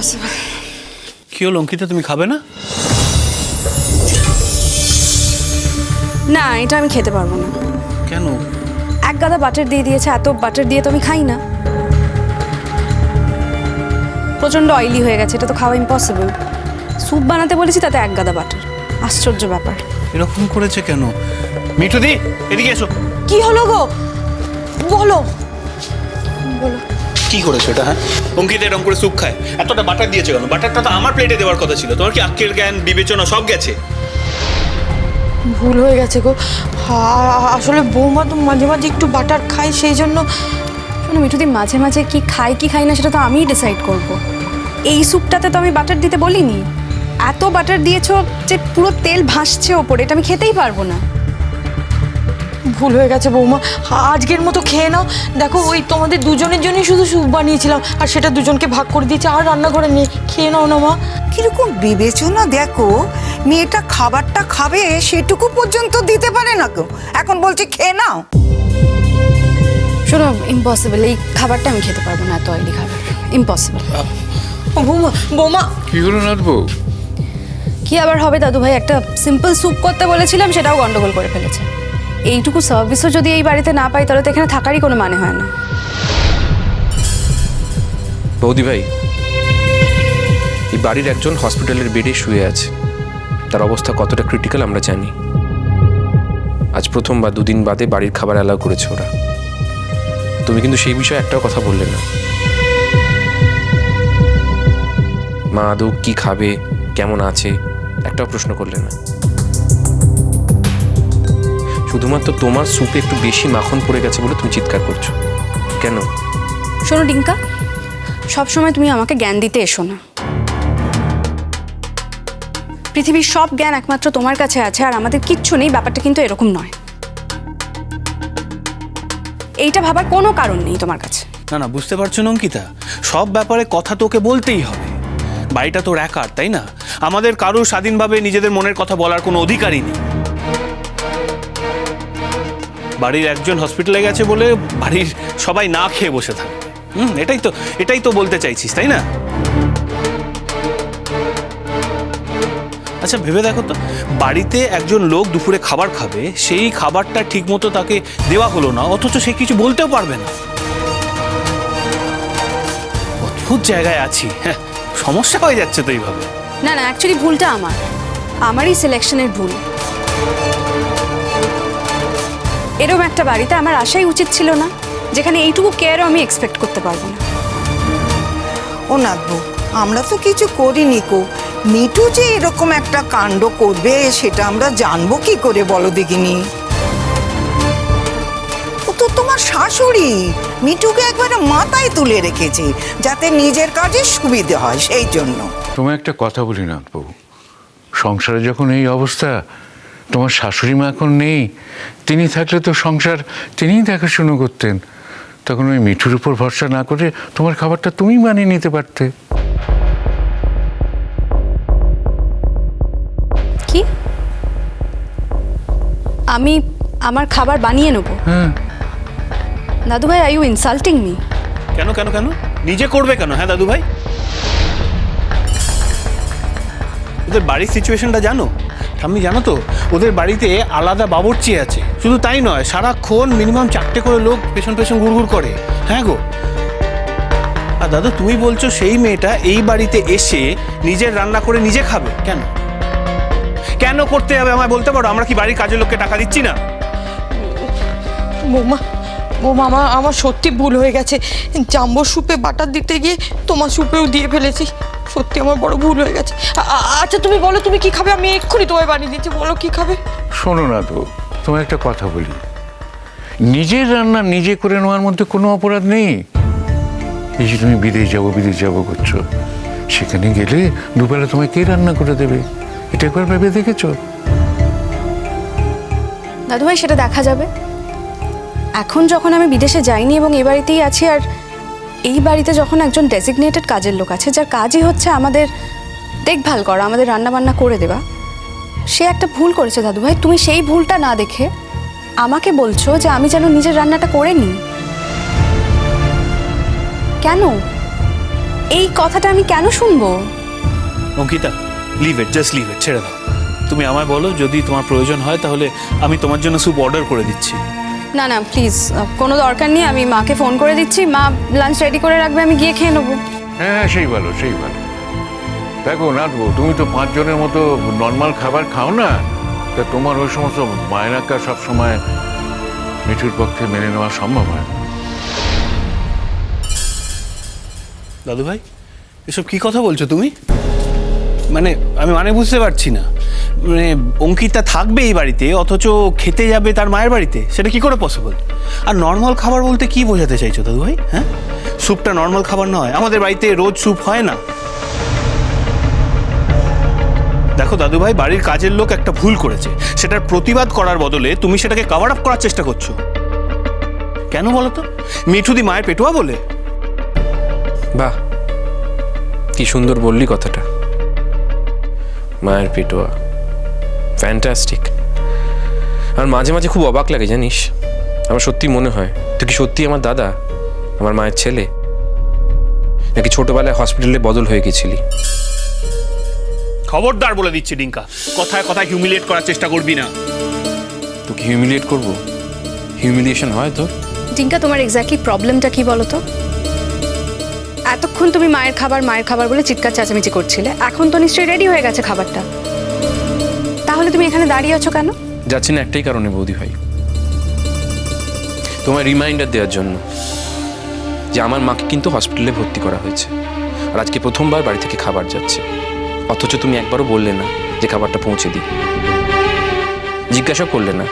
Impossible কি হলো অঙ্কিতা তুমি খাবে না? না এটা আমি খেতে পারব না। কেন? এক গাদা বাটার দিয়ে দিয়েছে এত বাটার দিয়ে তো আমি খাই না। প্রচণ্ড অয়েলি হয়ে গেছে এটা তো খাওয়া ইম্পসিবল স্যুপ বানাতে বলেছি তাতে এক গাদা বাটার আশ্চর্য ব্যাপার। এরকম করেছে কেন? মিঠুদি এদিকে এসো। কি হলো গো? বলো। বলো। কি করেছ এটা হ্যাঁ? অঙ্কিতা এরকম করে স্যুপ খায়। এতটা বাটার দিয়েছে কেন? বাটারটা তো আমার প্লেটে দেওয়ার কথা ছিল। তোমার কি আক্কেল জ্ঞান, বিবেচনা সব গেছে? ভুল হয়ে গেছে গো। আসলে বৌমা তো মাঝে মাঝে একটু বাটার খায়, সেই জন্য শোনো মিঠুদি মাঝে মাঝে কি খাই কি খাই না, সেটা তো আমিই ডিসাইড করব। এই স্যুপটাতে তো আমি বাটার দিতে বলিনি। এত বাটার দিয়েছ যে পুরো তেল ভাসছে ওপরে, এটা আমি খেতেই পারব না। ভুল হয়ে গেছে বৌমা। আজকের মতো খেয়ে নাও। দেখো ওই তোমাদের দুজনের জন্যই শুধু স্যুপ বানিয়েছিলাম আর সেটা দুজনকে ভাগ করে দিয়েছে আর রান্না করে নিয়ে খেয়ে নাও না মা। কীরকম বিবেচনা দেখো মেয়েটা খাবারটা খাবে সেটুকু পর্যন্ত দিতে পারে না কেউ। এখন বলছে খেয়ে নাও। শোনো ইম্পসিবল এই খাবারটা আমি খেতে পারব না এত অয়েলি খাবার। ইম্পসিবল ও বৌমা বৌমা। কি হলো নাথবউ কি আবার হবে দাদু ভাই একটা সিম্পল স্যুপ করতে বলেছিলাম সেটাও গন্ডগোল করে ফেলেছে। এইটুকু সার্ভিসও যদি এই বাড়িতে না পাই, তাহলে তো এখানে থাকারই কোনো মানে হয় না। বৌদি ভাই, এই বাড়ির একজন হসপিটালের বেডে শুয়ে আছে। তার অবস্থা কতটা ক্রিটিক্যাল আমরা জানি। আজ প্রথম বা দুদিন বাদে বাড়ির খাবার অ্যালাউ করেছে ওরা। তুমি কিন্তু সেই বিষয়ে একটাও কথা বললে না। মা আদৌ কি খাবে, কেমন আছে, একটাও প্রশ্ন করলে না। শুধুমাত্র তোমার স্যুপে একটু বেশি মাখন পড়ে গেছে বলে তুমি চিৎকার করছ। কেন? শোনো ডিঙ্কা সবসময় তুমি আমাকে জ্ঞান দিতে এসো না। পৃথিবীর সব জ্ঞান একমাত্র তোমার কাছে আছে আর আমাদের কিচ্ছু নেই ব্যাপারটা কিন্তু এরকম নয়। এইটা ভাবার কোনো কারণ নেই তোমার কাছে। না না বুঝতে পারছ না অঙ্কিতা সব ব্যাপারে কথা তোকে বলতেই হবে। বাড়িটা তোর একার তাই না? আমাদের কারও স্বাধীনভাবে নিজেদের মনের কথা বলার কোনো অধিকারই নেই। বাড়ির একজন হসপিটালে গেছে বলে বাড়ির সবাই না খেয়ে বসে থাকে। হুম, এটাই তো এটাই তো বলতে চাইছিস, তাই না? আচ্ছা ভেবে দেখো তো, বাড়িতে একজন লোক দুপুরে খাবার খাবে, সেই খাবারটা ঠিকমতো তাকে দেওয়া হলো না, অথচ সে কিছু বলতেও পারবে না। অদ্ভুত জায়গায় আছি হ্যাঁ সমস্যা হয়ে যাচ্ছে তো এইভাবে। না না অ্যাকচুয়ালি ভুলটা আমার। আমারই সিলেকশনের ভুল। এরকম একটা বাড়িতে আমার আসাই উচিত ছিল না যেখানে এইটুকু কেয়ারও আমি এক্সপেক্ট করতে পারব না। ও নাথবু আমরা তো কিছু করিনি কো। মিঠু যে এরকম একটা কাণ্ড করবে সেটা আমরা জানব কি করে বলো দেখিনি? ও তো তোমার শাশুড়ি। মিঠুকে একবারে মাথায় তুলে রেখেছে যাতে নিজের কাজে সুবিধে হয় সেই জন্য। তোমায় একটা কথা বলি নাথবউ সংসারে যখন এই অবস্থা তোমার শাশুড়ি মা এখন নেই তিনি থাকলে তো সংসার তিনিই দেখাশুনো করতেন। তখন ওই মিঠুর উপর ভরসা না করে তোমার খাবারটা তুমি বানিয়ে নিতে পারতে। কি? আমি আমার খাবার বানিয়ে নেব? হ্যাঁ। দাদু ভাই আর ইউ ইনসাল্টিং মি কেন কেন কেন? নিজে করবে কেন? হ্যাঁ দাদু ভাই? ওদের বাড়ির সিচুয়েশনটা জানো? আমি জানো তো, ওদের বাড়িতে আলাদা বাবরচি আছে। শুধু তাই নয়, সারাক্ষণ মিনিমাম চারটে করে লোক পেছন পেছন ঘুরঘুর করে। হ্যাঁ গো? আর দাদু, তুমি বলছো সেই মেয়েটা এই বাড়িতে এসে নিজের রান্না করে নিজে খাবে? কেন? কেন করতে হবে আমায় বলতে পারো? আমরা কি বাড়ির কাজের লোককে টাকা দিচ্ছি না? বৌমা বৌমা, আমার আমার সত্যি ভুল হয়ে গেছে। জাম্বো স্যুপে বাটার দিতে গিয়ে তোমার স্যুপেও দিয়ে ফেলেছি। সত্যি আমার বড় ভুল হয়ে গেছে। আ- আচ্ছা তুমি বলো তুমি কি খাবে? আমি এক্ষুনি তোমায় বানিয়ে দিচ্ছি বলো কি খাবে? শোনো না তো তোমায় একটা কথা বলি। নিজের রান্না নিজে করে নেওয়ার মধ্যে কোনো অপরাধ নেই। এই যে তুমি বিদেশ যাব বিদেশ যাব করছ সেখানে গেলে দুবেলা তোমায় কে রান্না করে দেবে? এটা একবার ভেবে দেখেছ? দাদু ভাই সেটা দেখা যাবে। এখন যখন আমি বিদেশে যাইনি এবং এই বাড়িতেই আছি আর এই বাড়িতে যখন একজন ডেজিগনেটেড কাজের লোক আছে, যার কাজই হচ্ছে আমাদের দেখভাল করা, আমাদের রান্না বান্না করে দেওয়া, সে একটা ভুল করেছে দাদু ভাই। তুমি সেই ভুলটা না দেখে আমাকে বলছো যে আমি যেন নিজের রান্নাটা করে নিই। কেন? এই কথাটা আমি কেন শুনব? Ankita leave it just leave it ছেড়ে দাও। তুমি আমায় বলো, যদি তোমার প্রয়োজন হয়, তাহলে আমি তোমার জন্য স্যুপ অর্ডার করে দিচ্ছি। না না প্লিজ কোনো দরকার নেই আমি মাকে ফোন করে দিচ্ছি মা লাঞ্চ রেডি করে রাখবে আমি গিয়ে খেয়ে নেব। হ্যাঁ হ্যাঁ, সেই ভালো সেই ভালো। দেখো নাথবো তুমি তো পাঁচজনের মতো নর্মাল খাবার খাও না? তা তোমার ওই সমস্ত মায়নাকা সবসময় মিঠুর পক্ষে মেনে নেওয়া সম্ভব হয়? না। দাদু ভাই এসব কি কথা বলছো তুমি? মানে আমি মানে বুঝতে পারছি না। মানে অঙ্কিতা থাকবে এই বাড়িতে, অথচ খেতে যাবে তার মায়ের বাড়িতে, সেটা কি করে পসিবল আর নর্মাল খাবার বলতে কি বোঝাতে চাইছো দাদু ভাই হ্যাঁ? স্যুপটা নর্মাল খাবার নয়, আমাদের বাড়িতে রোজ স্যুপ হয় না। দেখো দাদু ভাই, বাড়ির কাজের লোক একটা ভুল করেছে, সেটার প্রতিবাদ করার বদলে তুমি সেটাকে কভার আপ করার চেষ্টা করছ। কেন বলো তো মিঠুদি মায়ের পেটুয়া বলে। বাহ, কি সুন্দর বললি কথাটা। মায়ের পেটোয়া। ফ্যান্টাস্টিক আর মাঝে মাঝে খুব অবাক লাগে জানিস? আমার সত্যি মনে হয় তুই কি সত্যি আমার দাদা? আমার মায়ের ছেলে? নাকি ছোটবেলায় হসপিটালে বদল হয়ে গেছিলি? খবরদার বলে দিচ্ছি ডিঙ্কা। কথায় কথায় হিউমিলিয়েট করার চেষ্টা করবি না। তোকে হিউমিলিয়েট করব? হিউমিলিয়েশন হয় তোর? টিঙ্কা তোমার এক্স্যাক্টলি প্রবলেমটা কি বলো তো এতক্ষণ তুমি মায়ের খাবার মায়ের খাবার বলে চিৎকার চেঁচামেচি করছিলে এখন তো নিশ্চয়ই রেডি হয়ে গেছে খাবারটা। তাহলে তুমি এখানে দাঁড়িয়ে আছো কেন? যাচ্ছি না একটাই কারণে, বৌদি ভাই। তোমায় রিমাইন্ডার দেওয়ার জন্য যে আমার মাকে কিন্তু হসপিটালে ভর্তি করা হয়েছে আর আজকে প্রথমবার বাড়ি থেকে খাবার যাচ্ছে। অথচ তুমি একবারও বললে না যে খাবারটা পৌঁছে দিই। জিজ্ঞাসা করলে না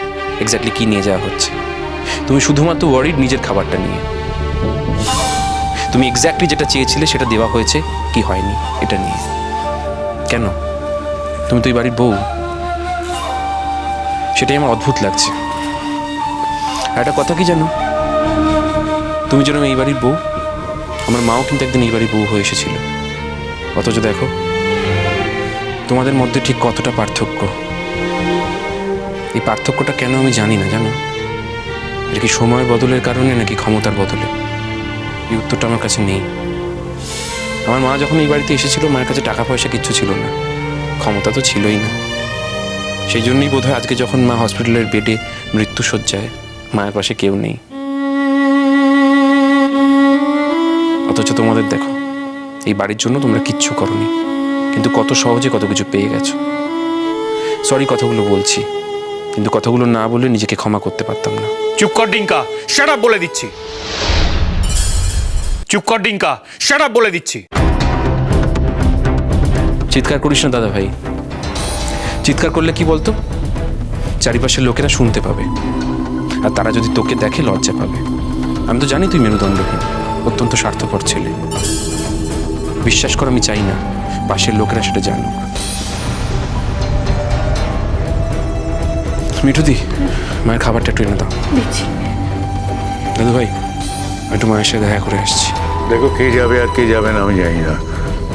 এক্স্যাক্টলি কি নিয়ে যাওয়া হচ্ছে। তুমি শুধুমাত্র ওয়ারিড নিজের খাবারটা নিয়ে। তুমি এক্স্যাক্টলি যেটা চেয়েছিলে সেটা দেওয়া হয়েছে, কি হয়নি, এটা নিয়ে। কেন? তুমি তো এই বাড়ির বউ। সেটাই আমার অদ্ভুত লাগছে। একটা কথা কি জানো? তুমি যেন এই বাড়ির বউ, আমার মাও কিন্তু একদিন এই বাড়ির বউ হয়ে এসেছিল। অথচ দেখো, তোমাদের মধ্যে ঠিক কতটা পার্থক্য। এই পার্থক্যটা কেন আমি জানি না, জানো? এটা কি সময়ের বদলের কারণে, নাকি ক্ষমতার বদলে? এই উত্তরটা আমার কাছে নেই। আমার মা যখন এই বাড়িতে এসেছিল, মায়ের কাছে টাকা পয়সা কিচ্ছু ছিল না। ক্ষমতা তো ছিলই না। সেই জন্যই বোধহয় আজকে যখন মা হসপিটালের বেডে মৃত্যু সজ্জায় মায়ের পাশে কেউ নেই। অথচ তোমাদের দেখো এই বাড়ির জন্য তোমরা কিচ্ছু করনি কিন্তু কত সহজে কত কিছু পেয়ে গেছো। সরি কথাগুলো বলছি কিন্তু কথাগুলো না বলে নিজেকে ক্ষমা করতে পারতাম না। চুপ কর ডিঙ্কা আপ বলে দিচ্ছি। চুপ কর ডিঙ্কা আপ বলে দিচ্ছি। চিৎকার করিস না দাদা ভাই চিৎকার করলে কি বলতো? চারিপাশের লোকেরা শুনতে পাবে। আর তারা যদি তোকে দেখে লজ্জা পাবে। আমি তো জানি তুই মেরুদণ্ডহীন অত্যন্ত স্বার্থপর ছেলে। বিশ্বাস কর আমি চাই না পাশের লোকেরা সেটা জানুক। মিঠুদি মায়ের খাবারটা একটু এনে দাও। দাদু ভাই আমি একটু মায়ের সাথে দেখা করে আসছি। দেখো কে যাবে আর কে যাবে না আমি জানি না।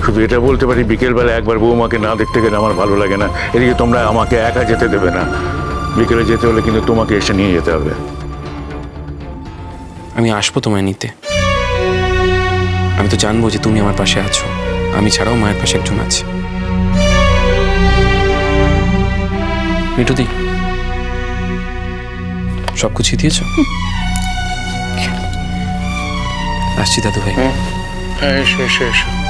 শুধু এটা বলতে পারি বিকেলবেলা একবার বৌমাকে না দেখতে গেলে আমার ভালো লাগে না। এদিকে তোমরা আমাকে একা যেতে দেবে না। বিকেলে যেতে হলে কিন্তু তোমাকে এসে নিয়ে যেতে হবে। আমি আসব তোমায় নিতে। আমি তো জানব যে তুমি আমার পাশে আছো। আমি ছাড়াও মায়ের পাশে একজন আছে। মিঠুদি সব গুছিয়ে দিয়েছ? আসছি দাদু ভাই এসো এসো এসো।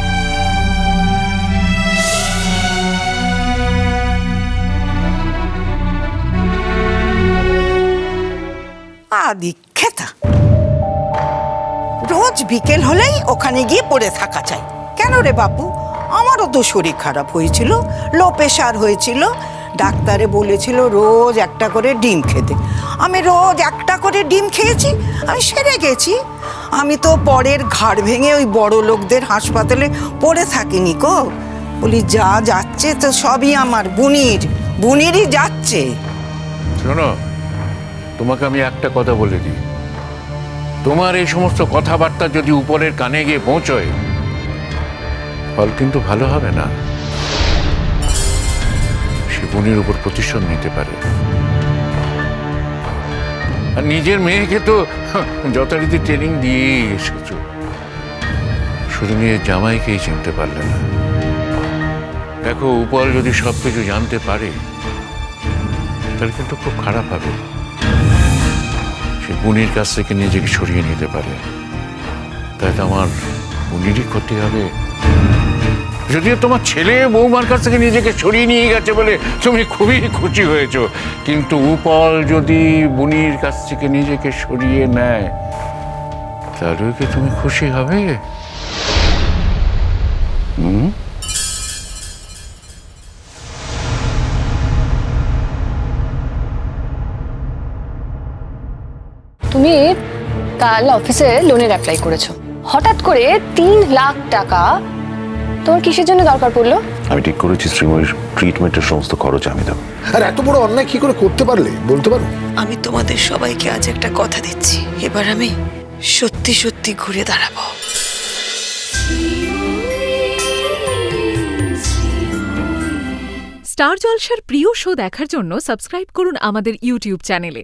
আদি খেতা। রোজ বিকেল হলেই ওখানে গিয়ে পড়ে থাকা চাই। কেন রে বাপু? আমারও তো শরীর খারাপ হয়েছিল লো প্রেশার হয়েছিল। ডাক্তারে বলেছিল রোজ একটা করে ডিম খেতে। আমি রোজ একটা করে ডিম খেয়েছি, আমি সেরে গেছি। আমি তো পরের ঘাড় ভেঙে ওই বড় লোকদের হাসপাতালে পড়ে থাকিনি কো বলি, যা যাচ্ছে তো সবই আমার বুনির, বুনিরই যাচ্ছে। শোনো তোমাকে আমি একটা কথা বলে দিই। তোমার এই সমস্ত কথাবার্তা যদি উপরের কানে গিয়ে পৌঁছয়, ফল কিন্তু ভালো হবে না। সে বোনের উপর প্রতিশোধ নিতে পারে। আর নিজের মেয়েকে তো যথারীতি ট্রেনিং দিয়ে এসেছ। শুধু নিজের জামাইকেই চিনতে পারলে না। দেখো, উপল যদি সব কিছু জানতে পারে তাহলে কিন্তু খুব খারাপ হবে। সে বুনির কাছ থেকে নিজেকে সরিয়ে নিতে পারে। তাই আমার বুনিরই ক্ষতি হবে। যদিও তোমার ছেলে বৌমার কাছ থেকে নিজেকে সরিয়ে নিয়ে গেছে বলে তুমি খুবই খুশি হয়েছো, কিন্তু উপল যদি বুনির কাছ থেকে নিজেকে সরিয়ে নেয় তাহলে কি তুমি খুশি হবে? তুমি কাল অফিসে লোনের অ্যাপ্লাই করেছ। হঠাৎ করে তিন লাখ টাকা তোমার কিসের জন্য দরকার পড়ল? আমি ঠিক করেছি শ্রীময়ীর ট্রিটমেন্টের সমস্ত খরচ আমি দেবো। আর এত বড় অন্যায় কি করে করতে পারলে বলতে পারো? আমি তোমাদের সবাইকে আজ একটা কথা দিচ্ছি। এবার আমি সত্যি সত্যি ঘুরে দাঁড়াবো। স্টার জলসার প্রিয় শো দেখার জন্য সাবস্ক্রাইব করুন আমাদের ইউটিউব চ্যানেলে।